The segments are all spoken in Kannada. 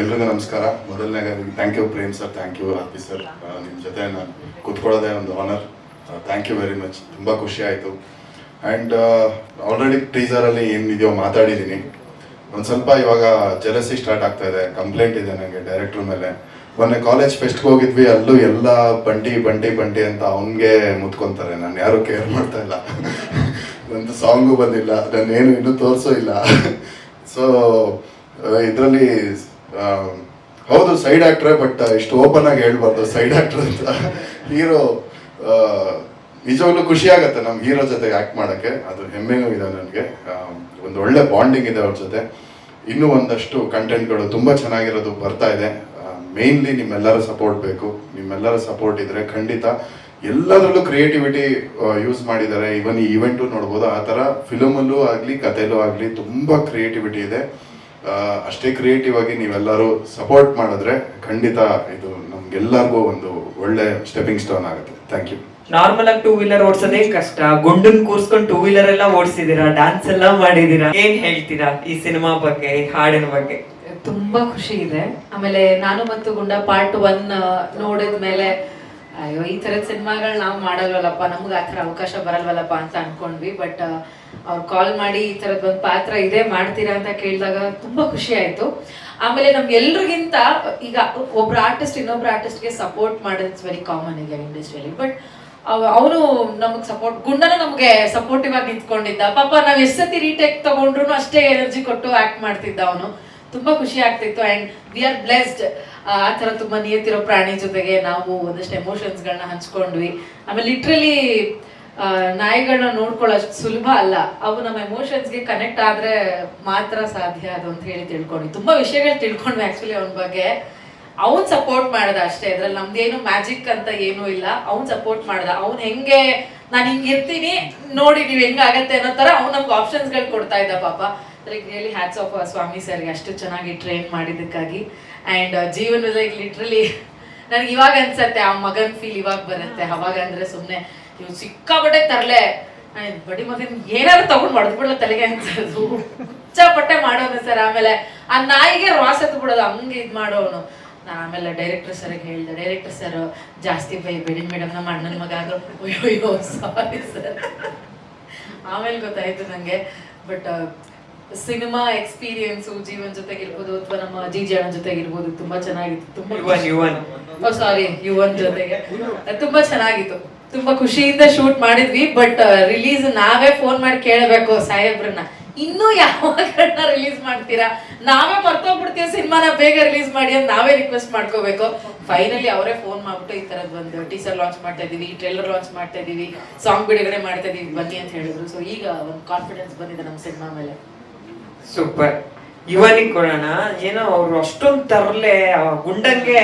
ಎಲ್ರಿಗೂ ನಮಸ್ಕಾರ. ಮೊದಲನೇದಾಗಿ thank you Prem sir thank you RP sir ನಿಮ್ಮ ಜೊತೆ ನಾನು ಕೂತ್ಕೊಳ್ಳೋದೇ ಒಂದು honour thank you very much ತುಂಬ ಖುಷಿ ಆಯಿತು. ಆ್ಯಂಡ್ ಆಲ್ರೆಡಿ ಟೀಸರಲ್ಲಿ ಏನಿದೆಯೋ ಮಾತಾಡಿದ್ದೀನಿ ಒಂದು ಸ್ವಲ್ಪ ಇವಾಗ ಜಲಸಿ ಸ್ಟಾರ್ಟ್ ಆಗ್ತಾ ಇದೆ. ಕಂಪ್ಲೇಂಟ್ ಇದೆ ನನಗೆ ಡೈರೆಕ್ಟ್ರ್ ಮೇಲೆ. ಮೊನ್ನೆ ಕಾಲೇಜ್ ಫೆಸ್ಟ್ಗೆ ಹೋಗಿದ್ವಿ. ಅಲ್ಲೂ ಎಲ್ಲ ಬಂಟಿ ಬಂಟಿ ಬಂಟಿ ಅಂತ ಅವನಿಗೆ ಮುತ್ಕೊಂತಾರೆ. ನಾನು ಯಾರು ಕೇರ್ ಮಾಡ್ತಾ ಇಲ್ಲ. ನಂದು ಸಾಂಗು ಬಂದಿಲ್ಲ. ನಾನು ಏನು ಇನ್ನೂ ತೋರಿಸೋ ಇಲ್ಲ. ಸೊ ಇದರಲ್ಲಿ ಹೌದು ಸೈಡ್ ಆಕ್ಟ್ರೆ ಬಟ್ ಇಷ್ಟು ಓಪನ್ ಆಗಿ ಹೇಳ್ಬಾರ್ದು. ಸೈಡ್ ಆಕ್ಟರ್ ಅಂತ. ಹೀರೋ ನಿಜವಾಗ್ಲೂ ಖುಷಿ ಆಗುತ್ತೆ ನಮ್ಮ ಹೀರೋ ಜೊತೆ ಆಕ್ಟ್ ಮಾಡೋಕ್ಕೆ. ಅದು ಹೆಮ್ಮೆಯೂ ಇದೆ ನನಗೆ. ಒಂದು ಒಳ್ಳೆ ಬಾಂಡಿಂಗ್ ಇದೆ ಅವ್ರ ಜೊತೆ. ಇನ್ನೂ ಒಂದಷ್ಟು ಕಂಟೆಂಟ್ಗಳು ತುಂಬ ಚೆನ್ನಾಗಿರೋದು ಬರ್ತಾ ಇದೆ. ಮೇನ್ಲಿ ನಿಮ್ಮೆಲ್ಲರ ಸಪೋರ್ಟ್ ಬೇಕು. ನಿಮ್ಮೆಲ್ಲರ ಸಪೋರ್ಟ್ ಇದ್ರೆ ಖಂಡಿತ ಎಲ್ಲದರಲ್ಲೂ ಕ್ರಿಯೇಟಿವಿಟಿ ಯೂಸ್ ಮಾಡಿದ್ದಾರೆ. ಈವನ್ ಈ ಇವೆಂಟು ನೋಡ್ಬೋದು. ಆ ಥರ ಫಿಲಮಲ್ಲೂ ಆಗಲಿ ಕಥೆಲೂ ಆಗಲಿ ತುಂಬ ಕ್ರಿಯೇಟಿವಿಟಿ ಇದೆ. ಅಷ್ಟೇ ಕ್ರಿಯೇಟಿವ್ ಆಗಿ ನೀವೆಲ್ಲರೂ ಸಪೋರ್ಟ್ ಮಾಡಿದ್ರೆ ಖಂಡಿತ ಇದು ನಮ್ಗೆಲ್ಲರಿಗೂ ಒಂದು ಒಳ್ಳೆ ಸ್ಟೆಪಿಂಗ್ ಸ್ಟೋನ್ ಆಗುತ್ತೆ. ಥ್ಯಾಂಕ್ ಯು ನಾರ್ಮಲ್ ಆಗಿ ಟೂ ವೀಲರ್ ಓಡಿಸೋದೇ ಕಷ್ಟ. ಗುಂಡನ್ ಕೂರ್ಸ್ಕೊಂಡು ಟೂ ವೀಲರ್ ಎಲ್ಲ ಓಡಿಸಿದೀರಾ? ಡಾನ್ಸ್ ಎಲ್ಲ ಮಾಡಿದೀರಾ? ಏನ್ ಹೇಳ್ತೀರಾ ಈ ಸಿನಿಮಾ ಬಗ್ಗೆ ಈ ಹಾಡಿನ ಬಗ್ಗೆ? ತುಂಬಾ ಖುಷಿ ಇದೆ. ಆಮೇಲೆ ನಾನು ಮತ್ತು ಗುಂಡ ಪಾರ್ಟ್ ಒನ್ ನೋಡಿದ ಮೇಲೆ ಅಯ್ಯೋ, ಈ ತರದ ಸಿನಿಮಾಗಳು ನಾವು ಮಾಡಲ್ವಲ್ಲಪ್ಪ, ನಮ್ಗೆ ಆ ಥರ ಅವಕಾಶ ಬರಲ್ವಲ್ಲಪ್ಪ ಅಂತ ಅನ್ಕೊಂಡ್ವಿ. ಬಟ್ ಅವ್ರು ಕಾಲ್ ಮಾಡಿ ಈ ತರದ್ ಒಂದು ಪಾತ್ರ ಇದೆ ಮಾಡ್ತೀರಾ ಅಂತ ಕೇಳಿದಾಗ ತುಂಬ ಖುಷಿ ಆಯಿತು. ಆಮೇಲೆ ನಮ್ಗೆಲ್ರಿಗಿಂತ ಈಗ ಒಬ್ರು ಆರ್ಟಿಸ್ಟ್ ಇನ್ನೊಬ್ರು ಆರ್ಟಿಸ್ಟ್ಗೆ ಸಪೋರ್ಟ್ ಮಾಡೋದು ಇಟ್ಸ್ ವೆರಿ ಕಾಮನ್ ಈಗ ಇಂಡಸ್ಟ್ರಿಯಲ್ಲಿ ಬಟ್ ಅವನು ನಮಗೆ ಸಪೋರ್ಟ್ ಗುಂಡನೂ ನಮಗೆ ಸಪೋರ್ಟಿವ್ ಆಗಿ ನಿಂತ್ಕೊಂಡಿದ್ದ. ಪಾಪ ನಾವು ಎಷ್ಟ್ ಸತಿ ರೀಟೇಕ್ ತಗೊಂಡ್ರು ಅಷ್ಟೇ ಎನರ್ಜಿ ಕೊಟ್ಟು ಆಕ್ಟ್ ಮಾಡ್ತಿದ್ದ ಅವನು. ತುಂಬಾ ಖುಷಿ ಆಗ್ತಿತ್ತು. ಅಂಡ್ ವಿ ಆರ್ ಬ್ಲೆಸ್ಡ್ ಆ ಥರ ತುಂಬಾ ನಿಯತ್ತಿರೋ ಪ್ರಾಣಿ ಜೊತೆಗೆ ನಾವು ಒಂದಷ್ಟು ಎಮೋಷನ್ಸ್ ಗಳನ್ನ ಹಂಚ್ಕೊಂಡ್ವಿ. ಆಮೇಲೆ ಲಿಟ್ರಲಿ ನಾಯಿಗಳನ್ನ ನೋಡ್ಕೊಳ್ಳೋಷ್ಟು ಸುಲಭ ಅಲ್ಲ. ಅವು ನಮ್ಮ ಎಮೋಷನ್ಸ್ಗೆ ಕನೆಕ್ಟ್ ಆದ್ರೆ ಮಾತ್ರ ಸಾಧ್ಯ ಅದು ಅಂತ ಹೇಳಿ ತಿಳ್ಕೊಂಡ್ವಿ. ತುಂಬಾ ವಿಷಯಗಳು ತಿಳ್ಕೊಂಡ್ವಿ ಆಕ್ಚುಲಿ ಅವನ ಬಗ್ಗೆ. ಅವನ್ ಸಪೋರ್ಟ್ ಮಾಡ್ದ ಅಷ್ಟೇ. ಇದ್ರಲ್ಲಿ ನಮ್ದೇನು ಮ್ಯಾಜಿಕ್ ಅಂತ ಏನೂ ಇಲ್ಲ. ಅವ್ನು ಸಪೋರ್ಟ್ ಮಾಡ್ದ. ಅವ್ನು ಹೆಂಗೆ, ನಾನು ಹಿಂಗೆ ಇರ್ತೀನಿ, ನೋಡಿ ನೀವ್ ಹೆಂಗಾಗತ್ತೆ ಅನ್ನೋ ಥರ ಅವ್ನು ನಮ್ಗೆ ಆಪ್ಷನ್ಸ್ಗಳು ಕೊಡ್ತಾ ಇದ್ದ ಪಾಪ. Like really hats off Swami ಸರ್ಗೆ ಅಷ್ಟು ಚೆನ್ನಾಗಿ ಟ್ರೈನ್ ಮಾಡಿದ್ದಕ್ಕಾಗಿ. ಅಂಡ್ ಲೈಕ್ ಲಿಟ್ರಲಿ ನನಗೆ ಇವಾಗ ಅನ್ಸತ್ತೆ, ಆ ಮಗನ್ ಫೀಲ್ ಇವಾಗ ಬರುತ್ತೆ. ಅವಾಗ ಅಂದ್ರೆ ಸುಮ್ಮನೆ ಇವ್ ಸಿಕ್ಕಾಪಟ್ಟೆ ತರಲೆ. ಬಡಿ ಮಗನ್ ಏನಾದ್ರು ತಗೊಂಡ್ ಹೊಡೆದ್ಬಿಡ್ಲ ತಲೆಗೆ ಅನ್ಸೋದು. ಹುಚ್ಚಾಪಟ್ಟೆ ಮಾಡೋನು ಸರ್, ಆಮೇಲೆ ಆ ನಾಯಿಗೆ ರಾಸ್ ಎತ್ ಬಿಡೋದು, ಹಂಗೆ ಇದ್ ಮಾಡೋನು. ಆಮೇಲೆ ಡೈರೆಕ್ಟರ್ ಸರ್ಗೆ ಹೇಳಿದೆ ಡೈರೆಕ್ಟರ್ ಸರ್ ಜಾಸ್ತಿ ಬೈಬೇಡಿ ಮೇಡಮ್, ನಮ್ಮ ಅಣ್ಣನ ಮಗ ಆದ್ರೂ ಅಯ್ಯೋ ಸಾರಿ ಸರ್ ಆಮೇಲೆ ಗೊತ್ತಾಯ್ತು ನಂಗೆ. ಬಟ್ ಸಿನಿಮಾ ಎಕ್ಸ್ಪೀರಿಯನ್ಸ್ ಜೀವನ್ ಜೊತೆಗಿರ್ಬೋದು ಅಥವಾ ನಮ್ಮ ಜೀಜಿ ಅಣ್ಣ ಜೊತೆಗಿರ್ಬೋದು ತುಂಬಾ ಚೆನ್ನಾಗಿತ್ತು ತುಂಬಾ ಯುವನ್ ಸಾರಿ ಯುವನ್ ಜೊತೆಗೆ. ತುಂಬಾ ಚೆನ್ನಾಗಿತ್ತು. ತುಂಬಾ ಖುಷಿಯಿಂದ ಶೂಟ್ ಮಾಡಿದ್ವಿ ಬಟ್ ರಿಲೀಸ್ ನಾವೇ ಫೋನ್ ಮಾಡಿ ಕೇಳಬೇಕು ಸಾಹೇಬ್ರನ್ನ. ಇನ್ನೂ ಯಾವಾಗ ರಿಲೀಸ್ ಮಾಡ್ತೀರಾ? ನಾವೇ ಮರ್ತೋಗ್ಬಿಡ್ತೀವಿ ಸಿನಿಮಾನ ಬೇಗ ರಿಲೀಸ್ ಮಾಡಿ ಅಂತ ನಾವೇ ರಿಕ್ವೆಸ್ಟ್ ಮಾಡ್ಕೋಬೇಕು. ಫೈನಲಿ ಅವರೇ ಫೋನ್ ಮಾಡ್ಬಿಟ್ಟು ಈ ತರದ್ ಒಂದು ಟೀಸರ್ ಲಾಂಚ್ ಮಾಡ್ತಾ ಇದೀವಿ ಟ್ರೇಲರ್ ಲಾಂಚ್ ಮಾಡ್ತಾ ಇದೀವಿ ಸಾಂಗ್ ಬಿಡುಗಡೆ ಮಾಡ್ತಾ ಇದೀವಿ ಬನ್ನಿ ಅಂತ ಹೇಳಿದ್ರು. ಸೊ ಈಗ ಒಂದು ಕಾನ್ಫಿಡೆನ್ಸ್ ಬಂದಿದೆ ನಮ್ಮ ಸಿನಿಮಾ ಮೇಲೆ. ಸೂಪರ್ ಯುವನಿಗೆ ಕೊಡೋಣ? ಏನೋ ಅವ್ರು ಅಷ್ಟೊಂದು ತರ್ಲೆ ಗುಂಡಂಗೆ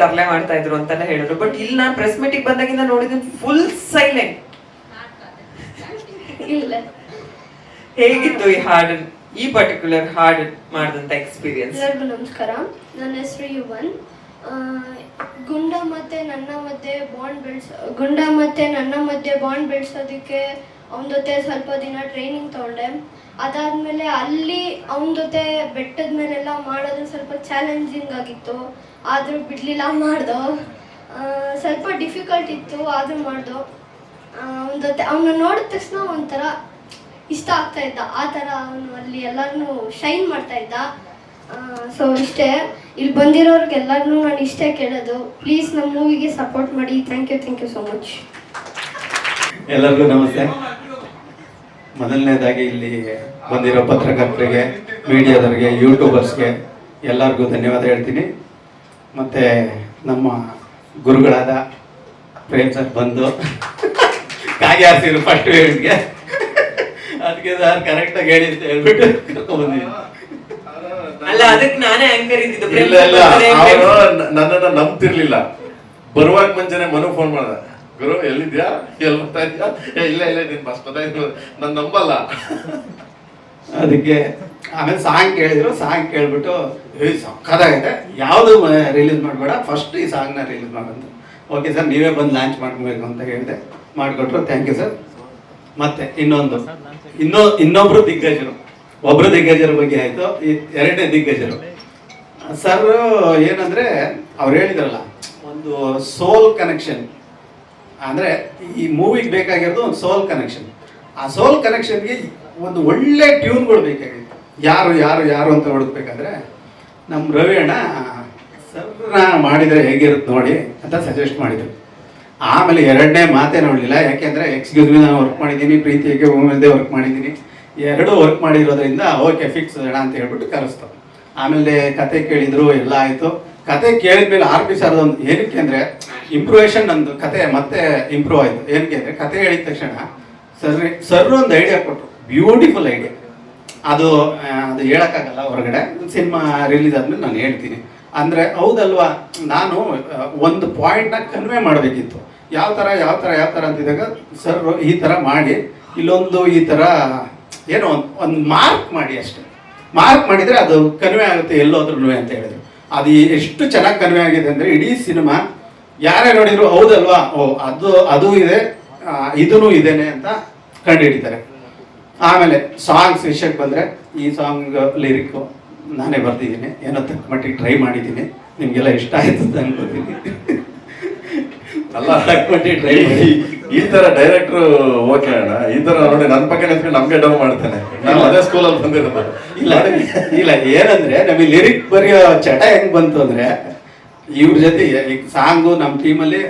ತರಲೆ ಮಾಡ್ತಾ ಇದ್ರು ಅಂತಾನೆ ಹೇಳಿದ್ರು. ಬಟ್ ಇಲ್ಲಿ ನಾನು ಪ್ರೆಸ್ ಮೀಟಿಂಗ್ ಬಂದಾಗಿಂದ ನೋಡಿದ್ರೆ ಫುಲ್ ಸೈಲೆಂಟ್ ಇಲ್ಲ. ಹೇಗಿತ್ತು ಈ ಹಾಡು ಈ ಪರ್ಟಿಕ್ಯುಲರ್ ಹಾಡು ಮಾಡಿದಂತ ಎಕ್ಸ್ಪೀರಿಯನ್ಸ್ ಎಲ್ಲರಿಗೂ ನಮಸ್ಕಾರ. ನನ್ನ ಹೆಸರು ಯುವನ್. ಗುಂಡ ಮತ್ತೆ ನನ್ನ ಮಧ್ಯೆ ಬಾಂಡ್ ಬೆಳೆಸ ಗುಂಡ ಮತ್ತೆ ನನ್ನ ಮಧ್ಯೆ ಬಾಂಡ್ ಬೆಳೆಸೋದಕ್ಕೆ ಅವನ ಜೊತೆ ಸ್ವಲ್ಪ ದಿನ ಟ್ರೈನಿಂಗ್ ತಗೊಂಡೆ. ಅದಾದ್ಮೇಲೆ ಅಲ್ಲಿ ಅವನ ಜೊತೆ ಬೆಟ್ಟದ ಮೇಲೆಲ್ಲ ಮಾಡೋದು ಸ್ವಲ್ಪ ಚಾಲೆಂಜಿಂಗ್ ಆಗಿತ್ತು. ಆದರೂ ಬಿಡಲಿಲ್ಲ ಮಾಡ್ದೋ. ಸ್ವಲ್ಪ ಡಿಫಿಕಲ್ಟ್ ಇತ್ತು, ಆದರೂ ಮಾಡ್ದೋ. ಅವನ ಜೊತೆ ಅವನ ನೋಡಿದ ತಕ್ಷಣ ಒಂಥರ ಇಷ್ಟ ಆಗ್ತಾ ಇದ್ದ. ಆ ಥರ ಅವನು ಅಲ್ಲಿ ಎಲ್ಲರನ್ನೂ ಶೈನ್ ಮಾಡ್ತಾ ಇದ್ದ. ಸೊ ಇಷ್ಟೇ. ಇಲ್ಲಿ ಬಂದಿರೋರಿಗೆಲ್ಲರನ್ನೂ ನಾನು ಇಷ್ಟೇ ಕೇಳೋದು. ಪ್ಲೀಸ್ ನಮ್ಮ ಮೂವಿಗೆ ಸಪೋರ್ಟ್ ಮಾಡಿ. Thank you thank you so much ಎಲ್ಲರಿಗೂ ನಮಸ್ತೆ. ಮೊದಲನೇದಾಗಿ ಇಲ್ಲಿ ಬಂದಿರೋ ಪತ್ರಕರ್ತರಿಗೆ ಮೀಡಿಯಾದವರಿಗೆ ಯೂಟ್ಯೂಬರ್ಸ್ಗೆ ಎಲ್ಲರಿಗೂ ಧನ್ಯವಾದ ಹೇಳ್ತೀನಿ. ಮತ್ತು ನಮ್ಮ ಗುರುಗಳಾದ ಪ್ರೇಮ್ ಸರ್ ಬಂದು ಕಾಗೆ ಹಾರಿಸಿದ್ರು ಫಸ್ಟ್ ವೇವ್ಗೆ ಅದಕ್ಕೆ ಸರ್ ಕರೆಕ್ಟಾಗಿ ಹೇಳಿ ಅಂತ ಹೇಳ್ಬಿಟ್ಟು ಕರ್ಕೊಂಡ್ಬಂದಿದ್ದೀನಿ. ಅಲ್ಲ ಅದಕ್ಕೆ ನಾನೇ ಆಂಕರ್ ಇದ್ದಿದ್ದು. ಇಲ್ಲ ಇಲ್ಲ ನನ್ನನ್ನು ನನ್ನನ್ನ ನಂಬ್ತಿರ್ಲಿಲ್ಲ. ಬರುವಾಗ ಮುಂಚೆನೆ ಮನು ಫೋನ್ ಮಾಡ್ದ. ಗುರು, ಎಲ್ಲಿದ್ಯಾ? ಎಲ್ಲಿ ಬರ್ತಾ ಇಲ್ಲ ಇಲ್ಲ, ನಿನ್ ಬಸ್ ಬರ್ತಾ ನಾನು ನಂಬಲ್ಲ. ಅದಕ್ಕೆ ಆಮೇಲೆ ಸಾಂಗ್ ಕೇಳಿದ್ರು ಸಾಂಗ್ ಕೇಳ್ಬಿಟ್ಟು ಏ ಸಕ್ಕತ್ತಾಗೈತೆ ಯಾವುದು ರಿಲೀಸ್ ಮಾಡಬೇಡ. ಫಸ್ಟ್ ಈ ಸಾಂಗ್ನ ರಿಲೀಸ್ ಮಾಡಂತ ಓಕೆ ಸರ್ ನೀವೇ ಬಂದು ಲಾಂಚ್ ಮಾಡ್ಬೇಕು ಅಂತ ಹೇಳಿದೆ. ಮಾಡಿಕೊಟ್ರು. ಥ್ಯಾಂಕ್ ಯು ಸರ್ ಮತ್ತೆ ಇನ್ನೊಂದು. ಇನ್ನೊ, ಇನ್ನೊಬ್ರು ದಿಗ್ಗಜರು. ಒಬ್ರು ದಿಗ್ಗಜರ ಬಗ್ಗೆ ಆಯ್ತು. ಎರಡನೇ ದಿಗ್ಗಜರು. ಸರ್ ಏನಂದ್ರೆ, ಅವ್ರು ಹೇಳಿದ್ರಲ್ಲ, ಒಂದು ಸೋಲ್ ಕನೆಕ್ಷನ್ ಅಂದ್ರೆ ಈ ಮೂವಿಗೆ ಬೇಕಾಗಿರೋದು ಒಂದು ಸೋಲ್ ಕನೆಕ್ಷನ್ ಆ ಸೋಲ್ ಕನೆಕ್ಷನ್ಗೆ ಒಂದು ಒಳ್ಳೆ ಟ್ಯೂನ್ಗಳು ಬೇಕಾಗಿತ್ತು ಯಾರು ಯಾರು ಯಾರು ಅಂತ ಹುಡುಕ್ಬೇಕಾದ್ರೆ ನಮ್ಮ ರವಿ ಅಣ್ಣ ಮಾಡಿದರೆ ಹೇಗಿರುತ್ತೆ ನೋಡಿ ಅಂತ ಸಜೆಸ್ಟ್ ಮಾಡಿದ್ರು. ಆಮೇಲೆ ಎರಡನೇ ಮಾತೇ ನೋಡಲಿಲ್ಲ ಯಾಕೆಂದ್ರೆ ಎಕ್ಸ್ಕ್ಯೂಸ್ ಮೀ ನಾನು ವರ್ಕ್ ಮಾಡಿದ್ದೀನಿ ಪ್ರೀತಿಗೆ ಭೂಮಿಲ್ದೆ ವರ್ಕ್ ಮಾಡಿದ್ದೀನಿ. ಎರಡೂ ವರ್ಕ್ ಮಾಡಿರೋದ್ರಿಂದ ಓಕೆ ಫಿಕ್ಸ್ ಅಣ್ಣ ಅಂತ ಹೇಳ್ಬಿಟ್ಟು ಕರೆಸ್ತು. ಆಮೇಲೆ ಕತೆ ಕೇಳಿದ್ರು, ಎಲ್ಲ ಆಯಿತು. ಕತೆ ಕೇಳಿದ್ಮೇಲೆ ಆರ್ ಪಿ ಸರ್ ಒಂದು ಏನಕ್ಕೆ ಅಂದರೆ ಇಂಪ್ರೂವೇಷನ್ ನಂದು ಕತೆ ಮತ್ತೆ ಇಂಪ್ರೂವ್ ಆಯಿತು. ಏನಕ್ಕೆ ಅಂದರೆ ಕತೆ ಹೇಳಿದ ತಕ್ಷಣ ಸರ್ ಸರ್ ಒಂದು ಐಡಿಯಾ ಕೊಟ್ಟರು ಬ್ಯೂಟಿಫುಲ್ ಐಡಿಯಾ ಅದು ಅದು ಹೇಳಕ್ಕಾಗಲ್ಲ ಹೊರಗಡೆ. ಸಿನಿಮಾ ರಿಲೀಸ್ ಆದ್ಮೇಲೆ ನಾನು ಹೇಳ್ತೀನಿ. ಅಂದ್ರೆ ಹೌದಲ್ವಾ? ನಾನು ಒಂದು ಪಾಯಿಂಟ್ನ ಕನ್ವೆ ಮಾಡಬೇಕಿತ್ತು. ಯಾವ ಥರ ಯಾವ ಥರ ಯಾವ ಥರ ಅಂತಿದ್ದಾಗ ಸರ್ ಈ ಥರ ಮಾಡಿ, ಇಲ್ಲೊಂದು ಈ ಥರ ಏನೋ ಒಂದು ಮಾರ್ಕ್ ಮಾಡಿ ಅಷ್ಟೇ. ಮಾರ್ಕ್ ಮಾಡಿದರೆ ಅದು ಕನ್ವೆ ಆಗುತ್ತೆ ಎಲ್ಲೋದ್ರೂ ಅಂತ ಹೇಳಿದ್ರು. ಅದು ಎಷ್ಟು ಚೆನ್ನಾಗಿ ಕನ್ವೆ ಆಗಿದೆ ಅಂದರೆ ಇಡೀ ಸಿನಿಮಾ, ಯಾರೇ ನೋಡಿದ್ರು ಹೌದಲ್ವಾ? ಓ, ಅದು ಅದು ಇದೆ ಇದೂ ಇದೇನೆ ಅಂತ ಕಂಡುಹಿಡಿತಾರೆ. ಆಮೇಲೆ ಸಾಂಗ್ಸ್ ವಿಷಯಕ್ಕೆ ಬಂದರೆ ಈ ಸಾಂಗ್ ಲಿರಿಕ್ಕು ನಾನೇ ಬರ್ತಿದ್ದೀನಿ ಏನೋ ತಕ್ಕ ಮಟ್ಟಿಗೆ ಟ್ರೈ ಮಾಡಿದ್ದೀನಿ, ನಿಮಗೆಲ್ಲ ಇಷ್ಟ ಆಯ್ತು ಅಂತ ಅನ್ಕೋತೀನಿ. ಅಲ್ಲ ಟ್ರೈ ಈ- ತರ ಡೈರೆಕ್ಟ್ರು ಓಕೆ ಅಣ್ಣ. ಈ ತರ ನೋಡಿ ನನ್ನ ಪಕ್ಕ ನಿಂತ್ಕೊಂಡು ನಮ್ಗೆ ಡೌನ್ ಮಾಡ್ತಾನೆ. ನಾನು ಅದೇ ಸ್ಕೂಲಲ್ಲಿ ಬಂದಿರೋದು. ಇಲ್ಲ ಇಲ್ಲ ಏನಂದ್ರೆ ನಮಗೆ ಲಿರಿಕ್ ಬರೆಯೋ ಚಟ ಹೆಂಗ್ ಬಂತು ಅಂದ್ರೆ ಇವ್ರ ಜೊತೆ ಈಗ ಸಾಂಗು ನಮ್ಮ ಟೀಮಲ್ಲಿ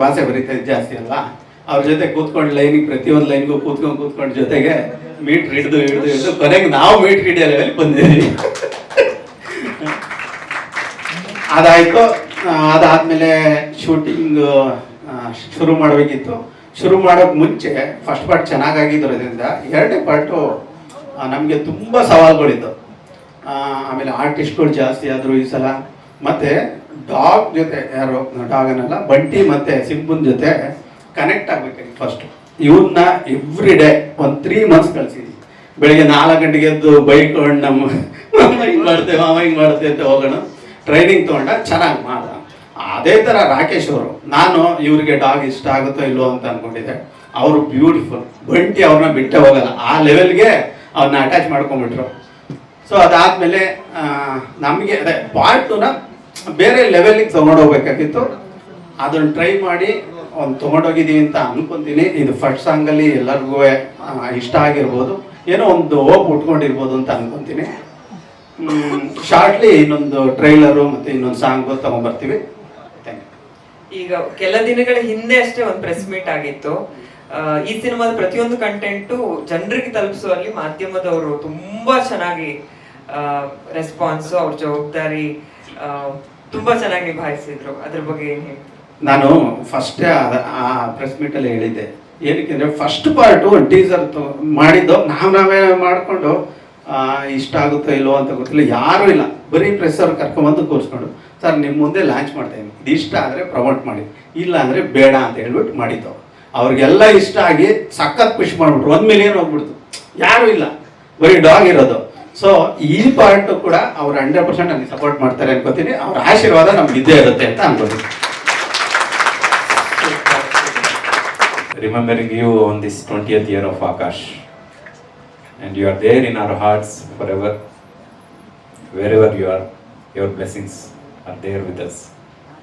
ಭಾಷೆ ಬರೀತಾ ಜಾಸ್ತಿ ಅಲ್ವಾ? ಅವ್ರ ಜೊತೆ ಕೂತ್ಕೊಂಡು ಲೈನಿಗೆ ಪ್ರತಿಯೊಂದು ಲೈನ್ಗೂ ಕೂತ್ಕೊಂಡು ಕೂತ್ಕೊಂಡು ಜೊತೆಗೆ ಮೀಟ್ರ್ ಹಿಡಿದು ಹಿಡಿದು ಹಿಡಿದು ಕೊನೆಗೆ ನಾವು ಮೀಟ್ರ್ ಹಿಡಿಯೋ ಲೆವೆಲ್ ಬಂದಿದ್ದೀವಿ ಅದಾಯ್ತು. ಅದಾದ್ಮೇಲೆ ಶೂಟಿಂಗ್ ಶುರು ಮಾಡಬೇಕಿತ್ತು. ಶುರು ಮಾಡೋಕ್ ಮುಂಚೆ ಫಸ್ಟ್ ಪಾರ್ಟ್ ಚೆನ್ನಾಗಾಗಿರೋದ್ರಿಂದ ಎರಡನೇ ಪಾರ್ಟು ನಮಗೆ ತುಂಬ ಸವಾಲುಗಳಿದ್ದವು ಆಮೇಲೆ ಆರ್ಟಿಸ್ಟ್ಗಳು ಜಾಸ್ತಿ ಆದರು ಈ ಸಲ ಮತ್ತೆ ಡಾಗ್ ಜೊತೆ ಯಾರು ಡಾಗ್ ಅನ್ನಲ್ಲ, ಬಂಟಿ ಮತ್ತೆ ಸಿಂಪುನ್ ಜೊತೆ ಕನೆಕ್ಟ್ ಆಗ್ಬೇಕಾಗಿತ್ತು ಫಸ್ಟು ಇವನ್ನ ಎವ್ರಿ ಡೇ ಒಂದು ತ್ರೀ ಮಂತ್ಸ್ ಕಳಿಸಿದ್ವಿ. ಬೆಳಿಗ್ಗೆ ನಾಲ್ಕು ಗಂಟೆಗೆ ಎದ್ದು ಬೈಕ್ ನಮ್ಮ ಮಾಮ ಹಿಂಗ್ ಮಾಡ್ತೇವೆ ಮಾಮ ಹಿಂಗೆ ಮಾಡ್ತೇವೆ ಅಂತ ಹೋಗೋಣ. ಟ್ರೈನಿಂಗ್ ತಗೊಂಡ ಚೆನ್ನಾಗಿ ಮಾಡ್ದ. ಅದೇ ಥರ ರಾಕೇಶ್ ಅವರು, ನಾನು ಇವರಿಗೆ ಡಾಗ್ ಇಷ್ಟ ಆಗುತ್ತೋ ಇಲ್ಲೋ ಅಂತ ಅನ್ಕೊಂಡಿದ್ದೆ. ಅವರು ಬ್ಯೂಟಿಫುಲ್ ಬಂಟಿ ಅವ್ರನ್ನ ಬಿಟ್ಟೆ ಹೋಗಲ್ಲ. ಆ ಲೆವೆಲ್ಗೆ ಅವ್ರನ್ನ ಅಟ್ಯಾಚ್ ಮಾಡ್ಕೊಂಡ್ಬಿಟ್ರು. ಸೊ ಅದಾದ್ಮೇಲೆ ನಮಗೆ, ಅದೇ ಪಾರ್ಟ್ನ ಬೇರೆ ಲೆವೆಲ್ಗೆ ತೊಗೊಂಡೋಗ್ಬೇಕಾಗಿತ್ತು ಅದನ್ನ ಟ್ರೈ ಮಾಡಿ, ಒಂದು ತೊಗೊಂಡೋಗಿದ್ದೀವಿ ಅಂತ ಅನ್ಕೊಂತೀನಿ. ಇದು ಫಸ್ಟ್ ಸಾಂಗಲ್ಲಿ ಎಲ್ಲರಿಗೂ ಇಷ್ಟ ಆಗಿರ್ಬೋದು. ಏನೋ ಒಂದು ಹೋಪ್ ಉಟ್ಕೊಂಡಿರ್ಬೋದು ಅಂತ ಅನ್ಕೊಂತೀನಿ. ಶಾರ್ಟ್ಲಿ ಇನ್ನೊಂದು ಟ್ರೈಲರು ಮತ್ತೆ ಇನ್ನೊಂದು ಸಾಂಗು ಯು ಈಗ ಕೆಲ ದಿನಗಳ ಹಿಂದೆ ಅಷ್ಟೇ ಒಂದು ಪ್ರೆಸ್ ಮೀಟ್ ಆಗಿತ್ತು. ಈ ಸಿನಿಮಾದ ಪ್ರತಿಯೊಂದು ಕಂಟೆಂಟು ಜನರಿಗೆ ತಲುಪಿಸುವಲ್ಲಿ ಮಾಧ್ಯಮದವರು ತುಂಬಾ ಚೆನ್ನಾಗಿ ರೆಸ್ಪಾನ್ಸ್ ಅವ್ರ ಜವಾಬ್ದಾರಿ ತುಂಬಾ ಚೆನ್ನಾಗಿ ನಿಭಾಯಿಸಿದ್ರು. ಅದ್ರ ಬಗ್ಗೆ ಏನ್ ನಾನು ಫಸ್ಟ್ ಆ ಪ್ರೆಸ್ ಮೀಟಲ್ಲಿ ಹೇಳಿದ್ದೆ. ಏನಕ್ಕೆ ಅಂದ್ರೆ ಫಸ್ಟ್ ಪಾರ್ಟ್ ಟೀಸರ್ ಮಾಡಿದ್ದು. ನಾವು ನಾವೇ ಮಾಡಿಕೊಂಡು ಇಷ್ಟ ಆಗುತ್ತೋ ಇಲ್ಲೋ ಅಂತ ಗೊತ್ತಿಲ್ಲ. ಯಾರೂ ಇಲ್ಲ. ಬರೀ ಪ್ರೆಸ್ ಅವ್ರು ಕರ್ಕೊಂಬಂದು ಕೂರಿಸ್ಕೊಂಡು, ಸರ್ ನಿಮ್ಮ ಮುಂದೆ ಲಾಂಚ್ ಮಾಡ್ತಾ ಇದ್ದೀನಿ. ಇದು ಇಷ್ಟ ಆದರೆ ಪ್ರಮೋಟ್ ಮಾಡಿ. ಇಲ್ಲ ಅಂದರೆ ಬೇಡ ಅಂತ ಹೇಳ್ಬಿಟ್ಟು ಮಾಡಿದ್ದು ಅವ್ರಿಗೆಲ್ಲ ಇಷ್ಟ ಆಗಿ ಸಖತ್ ಖುಷಿ ಮಾಡ್ಬಿಟ್ರು. ಒಂದು ಮಿಲಿಯನ್ ಹೋಗ್ಬಿಡ್ತು. ಯಾರೂ ಇಲ್ಲ. ಬರೀ ಡಾಗ್ ಇರೋದು. ಸೊ ಈ ಪಾರ್ಟ್ ಕೂಡ ಅವ್ರು ಹಂಡ್ರೆಡ್ ಪರ್ಸೆಂಟ್ ನನಗೆ ಸಪೋರ್ಟ್ ಮಾಡ್ತಾರೆ ಅನ್ಕೋತೀನಿ. ಅವ್ರ ಆಶೀರ್ವಾದ ನಮ್ಗೆ ಇದ್ದೇ ಇರುತ್ತೆ ಅಂತ ಅನ್ಕೋತೀನಿ. Remembering you on this 20th year of Akash. And you are there in our hearts forever. Wherever you are, your blessings are there with us.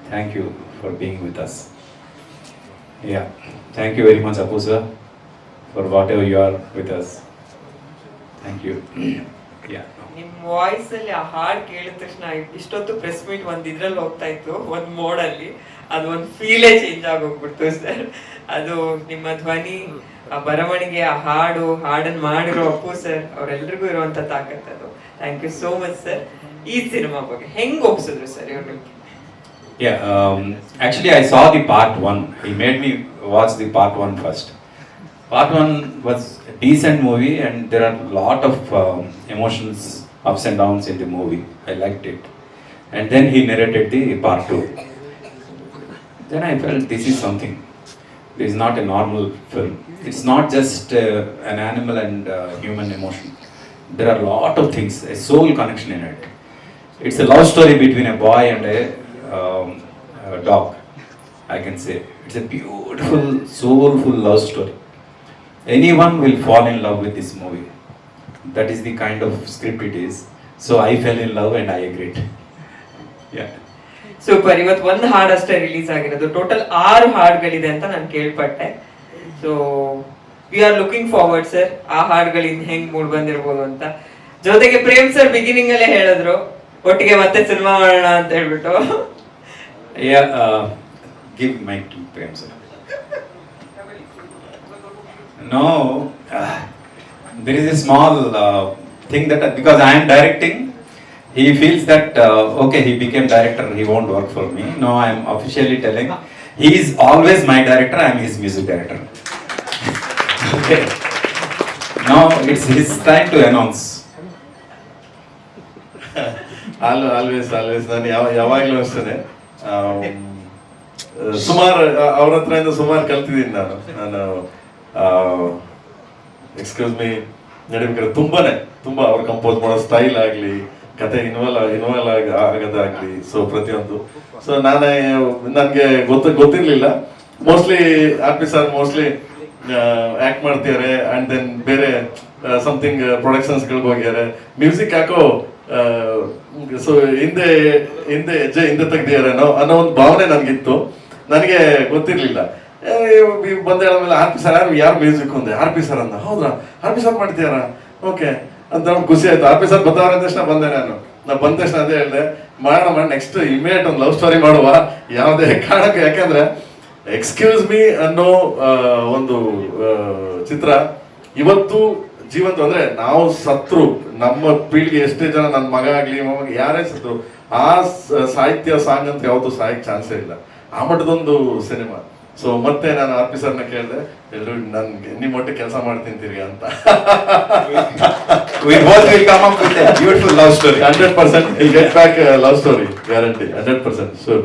Thank you for being with us. Yeah, thank you very much, Apu sir, for whatever you are with us. Thank you. Yeah. ನಿಮ್ ವಾಯ್ಸ್ ಅಲ್ಲಿ ಆ ಹಾಡ್ ಕೇಳಿದ ತಕ್ಷಣ ಇಷ್ಟೊತ್ತು ಪ್ರೆಸ್ ಮೀಟ್ ಒಂದ್ ಇದ್ರಲ್ಲಿ ಹೋಗ್ತಾ ಇತ್ತು ಒಂದ್ ಮೋಡ್ ಅಲ್ಲಿ ಅದು ಒಂದ್ ಫೀಲೇ ಚೇಂಜ್ ಆಗೋಗ್ಬಿಡ್ತು ಸರ್ ಅದು ನಿಮ್ಮ ಧ್ವನಿ ಆ ಬರವಣಿಗೆ ಆ ಹಾಡು ಹಾಡನ್ ಮಾಡಿರೋ ಅಪ್ಪು ಸರ್ ಅವರೆಲ್ಲರಿಗೂ ಇರುವಂತ ತಾಕತ್ ಅದು thank you so much sir ಈ ಸಿನಿಮಾ ಬಗ್ಗೆ ಹೆಂಗ್ ಒಪ್ಸಿದ್ರು ಸರ್ ಇವ್ರು ನಿಮ್ಗೆ Yeah, um, actually, I saw the part one. He made me watch the part one first. Part one was a decent movie, and there are a lot of um, emotions, ups and downs in the movie. I liked it. And then he narrated the part two. Then I felt this is something. Is not a normal film. It's not just uh, an animal and uh, human emotion. There are a lot of things, a soul connection in it. It's a love story between a boy and a, um, a dog, I can say. It's a beautiful, soulful love story. Anyone will fall in love with this movie. That is the kind of script it is. So I fell in love and I agreed. Yeah. Super ಇವತ್ತು ಒಂದು ಹಾಡು ಅಷ್ಟೇ ರಿಲೀಸ್ ಆಗಿರೋದು. ಟೋಟಲ್ ಆರು ಹಾಡುಗಳಿದೆ ಅಂತ ನಾನು ಕೇಳ್ಪಟ್ಟೆ. So we are looking forward sir ಆ ಹಾಡುಗಳಿಂದ ಹೆಂಗ್ ಮೂಡ್ ಬಂದಿರ್ಬೋದು ಅಂತ. ಜೊತೆಗೆ ಪ್ರೇಮ್ ಸರ್ ಬಿಗಿನಿಂಗ್ ಅಲ್ಲೇ ಹೇಳಿದ್ರು. ಒಟ್ಟಿಗೆ ಮತ್ತೆ ಸಿನಿಮಾ ಮಾಡೋಣ ಅಂತ ಹೇಳ್ಬಿಟ್ಟು. Give my to Prem sir no there No, a small thing that small uh, thing that because I am directing, he feels that uh, okay, he became director, he won't work for me. No, I am officially telling, he is always my director. I am his music director. okay. Now it's his time to announce. All always always ನಾನು ಯಾವ ಯಾವಾಗಲೂ ಅಷ್ಟೇ ಸುಮಾರು ಅವ್ರ ಹತ್ರದಿಂದ ಸುಮಾರು ಕಲ್ತಿದ್ದೀನಿ ನಾನು ನಾನು ಎಕ್ಸ್ಕ್ಯೂಸ್ ಮೀ ನಡಿಬೇಕಾದ್ರೆ ತುಂಬಾನೇ ತುಂಬಾ ಅವ್ರು ಕಂಪೋಸ್ ಮಾಡೋ ಸ್ಟೈಲ್ ಆಗಲಿ ಕತೆ ಇನ್ವಾಲ್ವ್ ಇನ್ವಾಲ್ವ್ ಆಗಿ ಆಗೋದಾಗ್ಲಿ ಸೊ ಪ್ರತಿಯೊಂದು. ಸೊ ನಾನೇ, ನನಗೆ ಗೊತ್ತ, ಗೊತ್ತಿರಲಿಲ್ಲ. Mostly RP sir mostly act ಮಾಡ್ತಿದ್ದಾರೆ ಅಂಡ್ ದೆನ್ ಬೇರೆ ಸಮಥಿಂಗ್ ಪ್ರೊಡಕ್ಷನ್ಸ್ಗಳಿಗೆ ಹೋಗಿದ್ದಾರೆ ಮ್ಯೂಸಿಕ್ ಹಾಕೋ ಸೊ ಹಿಂದೆ ಹಿಂದೆ, ಹೆಜ್ಜೆ ಹಿಂದೆ ತೆಗ್ದಿದ್ದಾರೆ ಅನ್ನೋ ಒಂದು ಭಾವನೆ ನನಗಿತ್ತು. ನನಗೆ ಗೊತ್ತಿರಲಿಲ್ಲ. ಬಂದ ಆರ್ ಪಿ ಸರ್ ಯಾರು ಯಾರು ಮ್ಯೂಸಿಕ್ ಅಂದೆ ಆರ್ ಪಿ ಸರ್ ಅಂತ ಹೌದಾ ಆರ್ ಪಿ ಸರ್ ಮಾಡ್ತೀಯಾರ ಓಕೆ ಅಂತ ನಮ್ಗೆ ಖುಷಿ ಆಯ್ತು. ಆಫೀಸರ್ ಬಂದವರ ತಕ್ಷಣ ಬಂದೆ ನಾನು. ನಾ ಬಂದ ತಕ್ಷಣ ಅದೇ ಹೇಳಿದೆ ಮಾಡೋಣ ಮಾಡಿ ನೆಕ್ಸ್ಟ್ ಇಮಿಡಿಯೇಟ್ ಒಂದು ಲವ್ ಸ್ಟೋರಿ ಮಾಡುವ. ಯಾವುದೇ ಕಾರಣಕ್ಕೆ, ಯಾಕಂದ್ರೆ, ಎಕ್ಸ್ಕ್ಯೂಸ್ ಮೀ ಅನ್ನೋ ಒಂದು ಚಿತ್ರ ಇವತ್ತು ಜೀವಂತ ಅಂದ್ರೆ ನಾವು ಸತ್ರು. ನಮ್ಮ ಪೀಳಿಗೆ ಎಷ್ಟೇ ಜನ ನನ್ನ ಮಗ ಆಗ್ಲಿ ಮಗ ಯಾರೇ ಸತ್ರು, ಆ ಸಾಹಿತ್ಯ, ಸಾಂಗ್ ಅಂತ ಯಾವತ್ತು ಸಾಯಕ್ ಚಾನ್ಸೇ ಇಲ್ಲ. ಆ ಮಟ್ಟದೊಂದು ಸಿನಿಮಾ. ಸೊ ಮತ್ತೆ ನಾನು ಆಫೀಸರ್ನ ಕೇಳಿದೆ ಎಲ್ಲರೂ ನನ್ಗೆ ನಿಮ್ಮ ಮೊಟ್ಟೆ ಕೆಲಸ ಮಾಡ್ತೀನಿ ಅಂತ. Beautiful love story. Hundred percent get back love story guarantee hundred percent sure